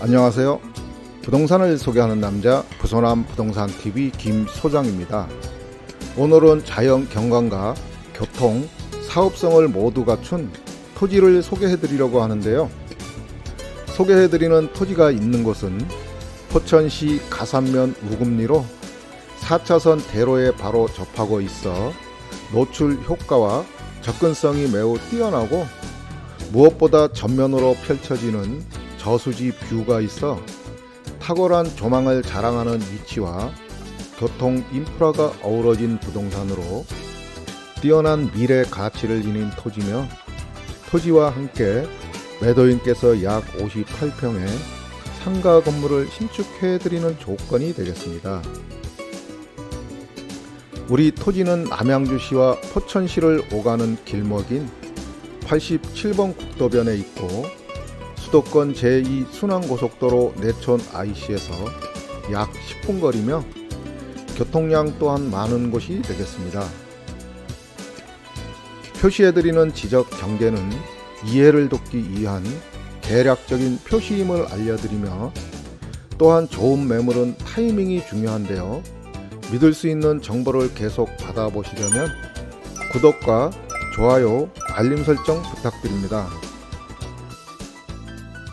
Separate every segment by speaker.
Speaker 1: 안녕하세요. 부동산을 소개하는 남자 부소남 부동산 TV 김 소장입니다. 오늘은 자연 경관과 교통, 사업성을 모두 갖춘 토지를 소개해 드리려고 하는데요. 소개해 드리는 토지가 있는 곳은 포천시 가산면 우금리로 4차선 대로에 바로 접하고 있어 노출 효과와 접근성이 매우 뛰어나고 무엇보다 전면으로 펼쳐지는 저수지 뷰가 있어 탁월한 조망을 자랑하는 위치와 교통 인프라가 어우러진 부동산으로 뛰어난 미래 가치를 지닌 토지며 토지와 함께 매도인께서 약 58평의 상가 건물을 신축해 드리는 조건이 되겠습니다. 우리 토지는 남양주시와 포천시를 오가는 길목인 87번 국도변에 있고 수도권 제2 순환고속도로 내촌 IC에서 약 10분 거리며 교통량 또한 많은 곳이 되겠습니다. 표시해드리는 지적 경계는 이해를 돕기 위한 대략적인 표시임을 알려드리며 또한 좋은 매물은 타이밍이 중요한데요. 믿을 수 있는 정보를 계속 받아보시려면 구독과 좋아요, 알림 설정 부탁드립니다.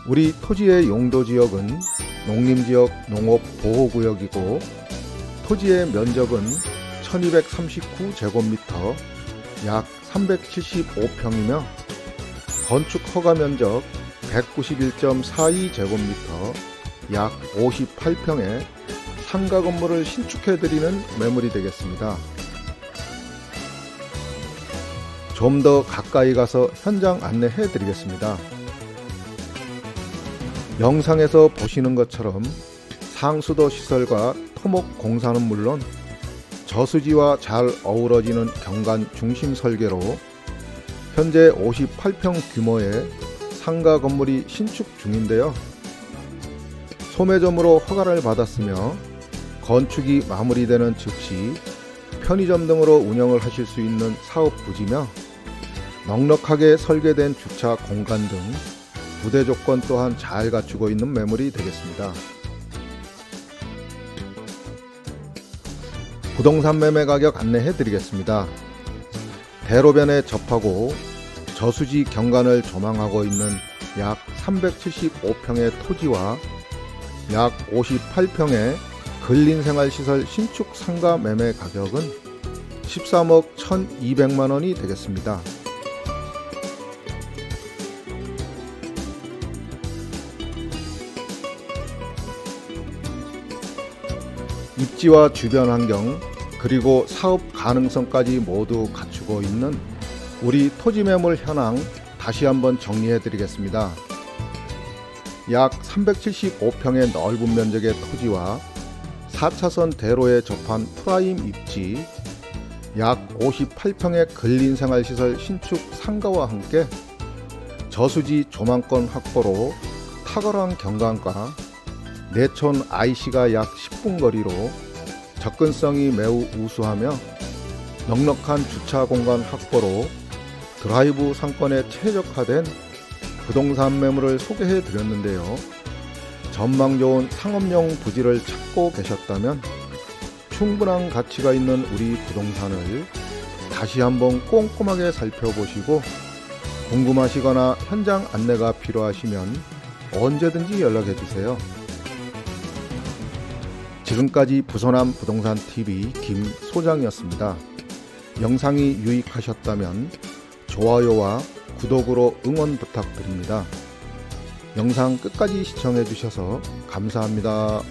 Speaker 1: 우리 토지의 용도 지역은 농림지역 농업 보호구역이고 토지의 면적은 1239제곱미터 약 375평이며 건축 허가 면적 191.42제곱미터 약 58평의 상가 건물을 신축해 드리는 매물이 되겠습니다. 좀 더 가까이 가서 현장 안내해 드리겠습니다. 영상에서 보시는 것처럼 상수도 시설과 토목 공사는 물론 저수지와 잘 어우러지는 경관 중심 설계로 현재 58평 규모의 상가 건물이 신축 중인데요. 소매점으로 허가를 받았으며 건축이 마무리되는 즉시 편의점 등으로 운영을 하실 수 있는 사업 부지며 넉넉하게 설계된 주차 공간 등 부대 조건 또한 잘 갖추고 있는 매물이 되겠습니다. 부동산 매매 가격 안내해 드리겠습니다. 대로변에 접하고 저수지 경관을 조망하고 있는 약 375평의 토지와 약 58평의 근린생활시설 신축 상가 매매 가격은 13억 1200만 원이 되겠습니다. 입지와 주변 환경 그리고 사업 가능성까지 모두 갖추고 있는 우리 토지 매물 현황 다시 한번 정리해 드리겠습니다. 약 375평의 넓은 면적의 토지와 4차선 대로에 접한 프라임 입지, 약 58평의 근린생활시설 신축 상가와 함께 저수지 조망권 확보로 탁월한 경관과 내촌 IC가 약 10분 거리로 접근성이 매우 우수하며 넉넉한 주차 공간 확보로 드라이브 상권에 최적화된 부동산 매물을 소개해 드렸는데요. 전망 좋은 상업용 부지를 찾고 계셨다면 충분한 가치가 있는 우리 부동산을 다시 한번 꼼꼼하게 살펴보시고 궁금하시거나 현장 안내가 필요하시면 언제든지 연락해 주세요. 지금까지 부서남 부동산 TV 김 소장이었습니다. 영상이 유익하셨다면 좋아요와 구독으로 응원 부탁드립니다. 영상 끝까지 시청해 주셔서 감사합니다.